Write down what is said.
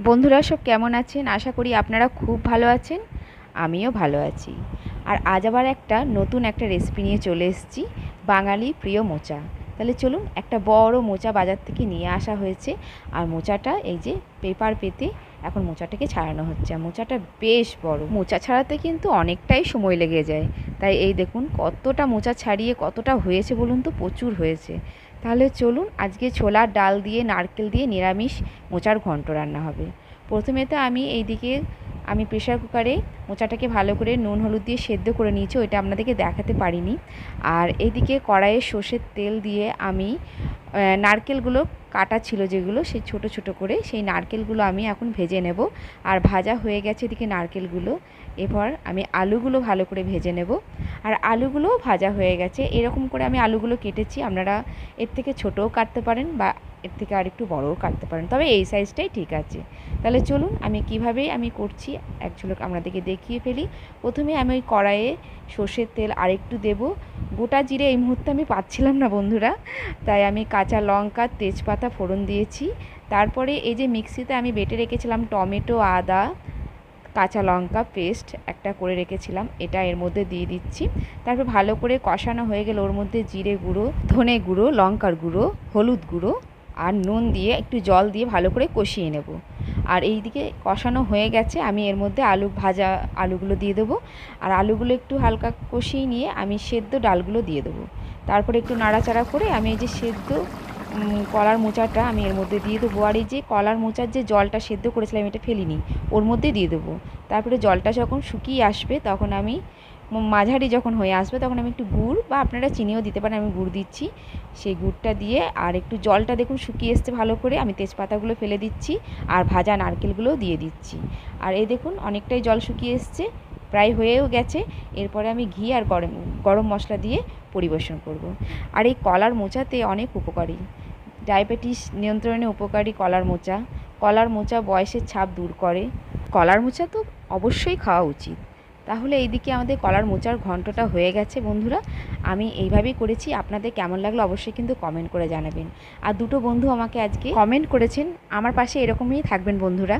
বন্ধুরা, সব কেমন আছেন? আশা করি আপনারা খুব ভালো আছেন, আমিও ভালো আছি। আর আজ আবার একটা নতুন একটা রেসিপি নিয়ে চলে এসেছি, বাঙালি প্রিয় মোচা। তাহলে চলুন একটা বড় মোচা বাজার থেকে নিয়ে আসা হয়েছে। আর মোচাটা এই যে পেপার পেতে এখন মোচাটাকে ছাড়ানো হচ্ছে। আর মোচাটা বেশ বড়। মোচা ছাড়াতে কিন্তু অনেকটাই সময় লেগে যায়। তাই এই দেখুন কতটা মোচা ছাড়িয়ে কতটা হয়েছে বলুন তো? প্রচুর হয়েছে। তাহলে চলুন আজকে ছোলার ডাল দিয়ে, নারকেল দিয়ে নিরামিষ মোচার ঘন্ট রান্না হবে। প্রথমে তো আমি এইদিকে আমি প্রেশার কুকারে মোচাটাকে ভালো করে নুন, হলুদ দিয়ে সেদ্ধ করে নিয়েছি, ওইটা আপনাদেরকে দেখাতে পারিনি। আর এদিকে কড়াইয়ে সর্ষের তেল দিয়ে আমি নারকেলগুলো কাটা ছিল যেগুলো, সেই ছোট ছোট করে সেই নারকেলগুলো আমি এখন ভেজে নেব। আর ভাজা হয়ে গেছে এদিকে নারকেলগুলো, এরপর আমি আলুগুলো ভালো করে ভেজে নেব। আর আলুগুলোও ভাজা হয়ে গেছে, এরকম করে আমি আলুগুলো কেটেছি, আপনারা এর থেকে ছোটও কাটতে পারেন বা এর থেকে আর একটু বড়ও কাটতে পারেন। তবে এই সাইজটাই ঠিক আছে। তাহলে চলুন আমি কীভাবে আমি করছি, এক ঝলক আপনাদেরকে দেখিয়ে ফেলি। প্রথমে আমি ওই কড়াইয়ে সর্ষের তেল আরেকটু দেব। গোটা জিরে এই মুহূর্তে আমি পাচ্ছিলাম না বন্ধুরা। তাই আমি কাঁচা লঙ্কা, তেজপাতা ফোড়ন দিয়েছি। তারপরে এই যে মিক্সিতে আমি বেটে রেখেছিলাম টমেটো, আদা, কাঁচা লঙ্কা পেস্ট একটা করে রেখেছিলাম। এটা এর মধ্যে দিয়ে দিচ্ছি। তারপর ভালো করে কষানো হয়ে গেলে ওর মধ্যে জিরে গুঁড়ো, ধনে গুঁড়ো, লঙ্কার গুঁড়ো, হলুদ গুঁড়ো আর নুন দিয়ে, একটু জল দিয়ে ভালো করে কষিয়ে নেব। আর এই দিকে কষানো হয়ে গেছে, আমি এর মধ্যে আলু ভাজা আলুগুলো দিয়ে দেবো। আর আলুগুলো একটু হালকা কষিয়ে নিয়ে আমি সেদ্ধ ডালগুলো দিয়ে দেবো। তারপরে একটু নাড়াচাড়া করে আমি এই যে সেদ্ধ কলার মোচাটা আমি এর মধ্যে দিয়ে দেবো। আর এই যে কলার মোচার যে জলটা সেদ্ধ করেছিলাম, এটা ফেলিনি, ওর মধ্যে দিয়ে দেবো। তারপরে জলটা যখন শুকিয়ে আসবে, তখন আমি মাঝারি যখন হয়ে আসবে তখন আমি একটু গুড় বা আপনারা চিনিও দিতে পারেন, আমি গুড় দিচ্ছি। সেই গুড়টা দিয়ে আর একটু জলটা দেখুন শুকিয়ে এসছে ভালো করে, আমি তেজপাতাগুলো ফেলে দিচ্ছি আর ভাজা নারকেলগুলোও দিয়ে দিচ্ছি। আর এই দেখুন অনেকটাই জল শুকিয়ে এসছে, প্রায় হয়েও গেছে। এরপরে আমি ঘি আর গরম গরম মশলা দিয়ে পরিবেশন করব। আর এই কলার মোচাতে অনেক উপকারী। ডায়াবেটিস নিয়ন্ত্রণে উপকারী কলার মোচা। কলার মোচা বয়সের ছাপ দূর করে। কলার মোচা তো অবশ্যই খাওয়া উচিত। তাহলে এইদিকে আমাদের কলার মোচার ঘন্টটা হয়ে গেছে, বন্ধুরা। আমি এইভাবেই করেছি। আপনাদের কেমন লাগল অবশ্যই কিন্তু কমেন্ট করে জানাবেন। আর দুটো বন্ধু আমাকে আজকে কমেন্ট করেছেন। আমার পাশে এরকমই থাকবেন, বন্ধুরা।